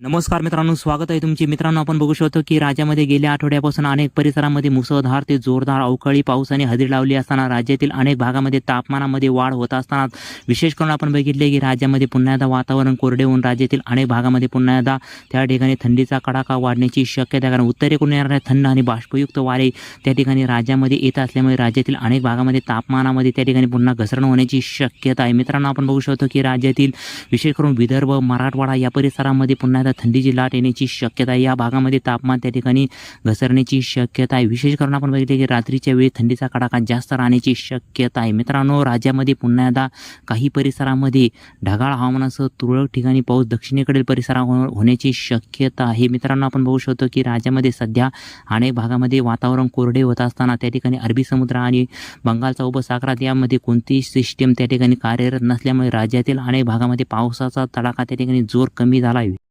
नमस्कार मित्रांनो स्वागत आहे तुमचे. मित्रांनो आपण बघू शकतो की राज्यामध्ये गेल्या आठवड्यापासून अनेक परिसरामध्ये मुसळधार ते जोरदार अवकाळी पावसाने हजेरी लावली असताना राज्यातील अनेक भागामध्ये तापमानामध्ये वाढ होत असताना विशेष करून आपण बघितले की राज्यामध्ये पुन्हा एकदा वातावरण कोरडे होऊन राज्यातील अनेक भागामध्ये पुन्हा एकदा त्या ठिकाणी थंडीचा कडाका वाढण्याची शक्यता आहे. कारण उत्तरेकडून येणाऱ्या थंड आणि बाष्पयुक्त वारे त्या ठिकाणी राज्यामध्ये येत असल्यामुळे राज्यातील अनेक भागामध्ये तापमानामध्ये त्या ठिकाणी पुन्हा घसरण होण्याची शक्यता आहे. मित्रांनो आपण बघू शकतो की राज्यातील विशेष करून विदर्भ मराठवाडा या परिसरामध्ये पुन्हा एकदा थंडीची लाट येण्याची शक्यता आहे. या भागामध्ये तापमान त्या ठिकाणी घसरण्याची शक्यता आहे. विशेष करून आपण बघितले की रात्रीच्या वेळी थंडीचा कडाका जास्त राहण्याची शक्यता आहे. मित्रांनो राज्यामध्ये पुन्हा एकदा काही परिसरामध्ये ढगाळ हवामानासह तुरळक ठिकाणी पाऊस दक्षिणेकडील परिसरा होण्याची शक्यता आहे. मित्रांनो आपण बघू शकतो की राज्यामध्ये सध्या अनेक भागामध्ये वातावरण कोरडे होत असताना त्या ठिकाणी अरबी समुद्र आणि बंगालचा उपसागरात यामध्ये कोणतीही सिस्टीम त्या ठिकाणी कार्यरत नसल्यामुळे राज्यातील अनेक भागामध्ये पावसाचा तडाखा त्या ठिकाणी जोर कमी झाला आहे.